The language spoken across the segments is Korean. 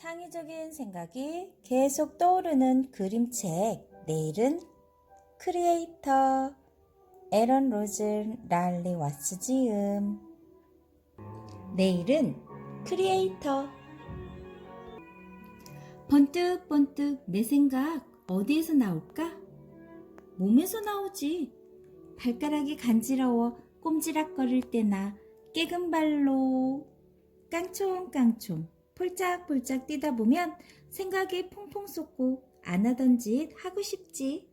창의적인 생각이 계속 떠오르는 그림책. 내일은 크리에이터 에런 로즈 랄리 왓츠 지음. 내일은 크리에이터 번뜩번뜩 내 생각 어디에서 나올까? 몸에서 나오지. 발가락이 간지러워 꼼지락거릴 때나 깨금 발로 깡총깡총 폴짝폴짝 뛰다 보면 생각이 퐁퐁 쏟고 안 하던 짓 하고 싶지.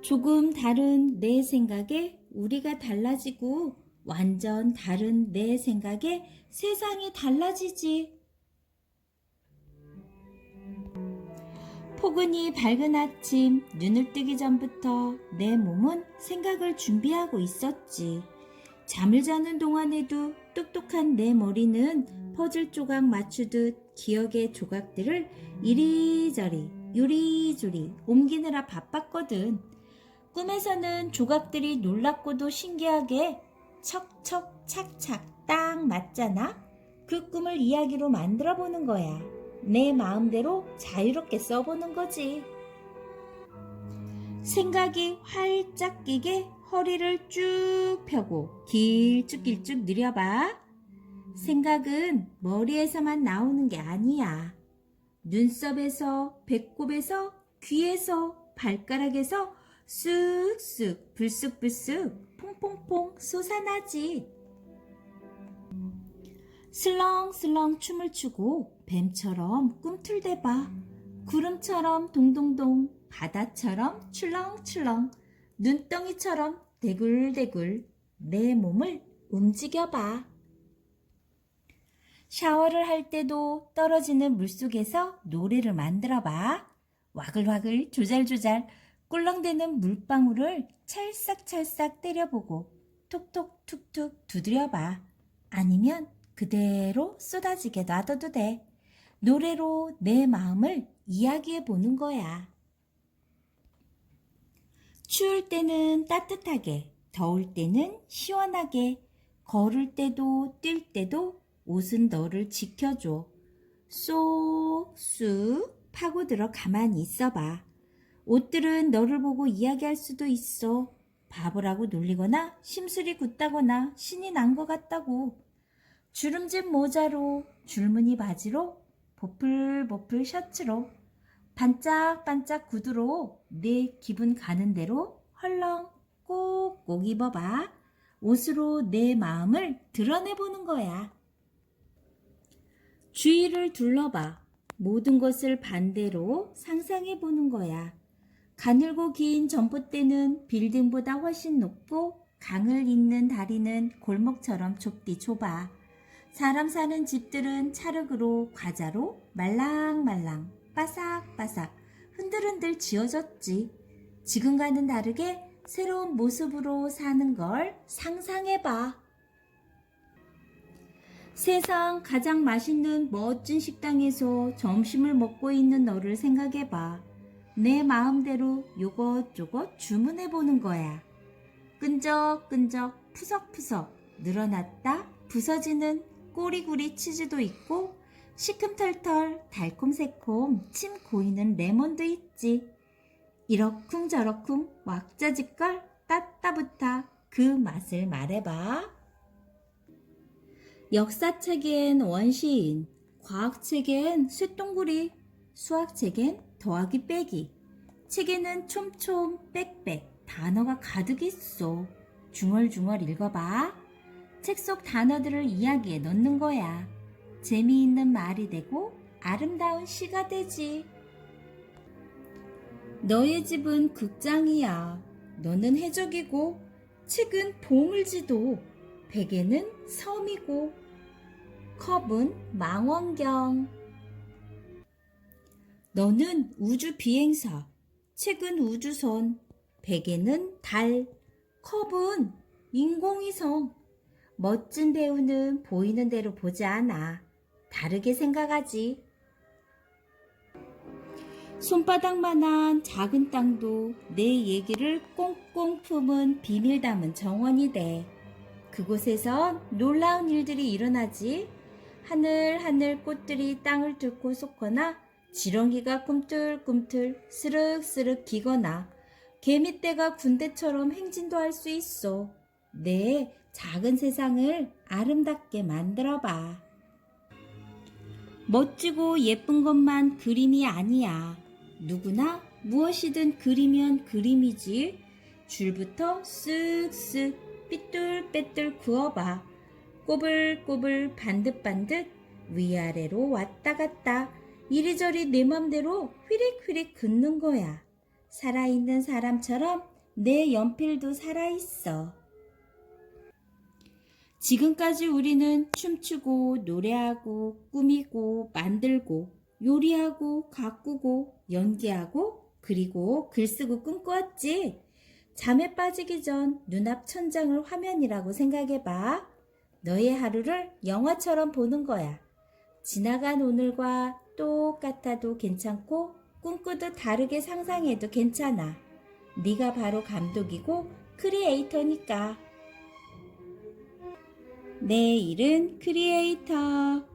조금 다른 내 생각에 우리가 달라지고 완전 다른 내 생각에 세상이 달라지지. 포근히 밝은 아침 눈을 뜨기 전부터 내 몸은 생각을 준비하고 있었지. 잠을 자는 동안에도 똑똑한 내 머리는 퍼즐 조각 맞추듯 기억의 조각들을 이리저리 요리조리 옮기느라 바빴거든. 꿈에서는 조각들이 놀랍고도 신기하게 척척 착착 딱 맞잖아. 그 꿈을 이야기로 만들어 보는 거야. 내 마음대로 자유롭게 써보는 거지. 생각이 활짝 끼게 허리를 쭉 펴고 길쭉길쭉 느려봐. 생각은 머리에서만 나오는 게 아니야. 눈썹에서, 배꼽에서, 귀에서, 발가락에서 쓱쓱, 불쑥불쑥, 퐁퐁퐁 솟아나지. 슬렁슬렁 춤을 추고 뱀처럼 꿈틀대봐. 구름처럼 동동동, 바다처럼 출렁출렁, 눈덩이처럼 대굴대굴 내 몸을 움직여봐. 샤워를 할 때도 떨어지는 물속에서 노래를 만들어 봐. 와글와글 조잘조잘 꿀렁대는 물방울을 찰싹찰싹 때려보고 톡톡 툭툭 두드려 봐. 아니면 그대로 쏟아지게 놔둬도 돼. 노래로 내 마음을 이야기해 보는 거야. 추울 때는 따뜻하게, 더울 때는 시원하게, 걸을 때도 뛸 때도 옷은 너를 지켜줘. 쏙 쑥 파고들어 가만히 있어봐. 옷들은 너를 보고 이야기할 수도 있어. 바보라고 놀리거나 심술이 굳다거나 신이 난 것 같다고. 주름진 모자로, 줄무늬 바지로, 보풀보풀 셔츠로, 반짝반짝 구두로 내 기분 가는 대로 헐렁 꼭꼭 입어봐. 옷으로 내 마음을 드러내보는 거야. 주위를 둘러봐. 모든 것을 반대로 상상해 보는 거야. 가늘고 긴 전봇대는 빌딩보다 훨씬 높고 강을 잇는 다리는 골목처럼 좁디 좁아. 사람 사는 집들은 찰흙으로 과자로 말랑말랑 바삭바삭 흔들흔들 지어졌지. 지금과는 다르게 새로운 모습으로 사는 걸 상상해봐. 세상 가장 맛있는 멋진 식당에서 점심을 먹고 있는 너를 생각해봐. 내 마음대로 요것저것 주문해보는 거야. 끈적끈적 푸석푸석 늘어났다 부서지는 꼬리구리 치즈도 있고 시큼털털 달콤새콤 침 고이는 레몬도 있지. 이러쿵저러쿵 왁자지껄 따따부타 그 맛을 말해봐. 역사책엔 원시인, 과학책엔 쇳동구리, 수학책엔 더하기 빼기, 책에는 촘촘 빽빽 단어가 가득 있어. 중얼중얼 읽어봐. 책 속 단어들을 이야기에 넣는 거야. 재미있는 말이 되고 아름다운 시가 되지. 너의 집은 극장이야. 너는 해적이고 책은 보물지도 베개는 섬이고 컵은 망원경. 너는 우주 비행사, 책은 우주선, 베개는 달, 컵은 인공위성. 멋진 배우는 보이는 대로 보지 않아. 다르게 생각하지. 손바닥만한 작은 땅도 내 얘기를 꽁꽁 품은 비밀 담은 정원이 돼. 그곳에선 놀라운 일들이 일어나지. 하늘 하늘 꽃들이 땅을 뚫고 솟거나 지렁이가 꿈틀꿈틀 스륵스륵 기거나 개미떼가 군대처럼 행진도 할 수 있어. 내 작은 세상을 아름답게 만들어 봐. 멋지고 예쁜 것만 그림이 아니야. 누구나 무엇이든 그리면 그림이지. 줄부터 쓱쓱 삐뚤빼뚤 그어봐. 꼬불꼬불 반듯반듯 위아래로 왔다 갔다 이리저리 내 맘대로 휘릭휘릭 긋는 거야. 살아있는 사람처럼 내 연필도 살아있어. 지금까지 우리는 춤추고 노래하고 꾸미고 만들고 요리하고 가꾸고 연기하고 그리고 글쓰고 꿈꾸었지. 잠에 빠지기 전 눈앞 천장을 화면이라고 생각해봐. 너의 하루를 영화처럼 보는 거야. 지나간 오늘과 똑같아도 괜찮고 꿈꾸듯 다르게 상상해도 괜찮아. 네가 바로 감독이고 크리에이터니까. 내 일은 크리에이터.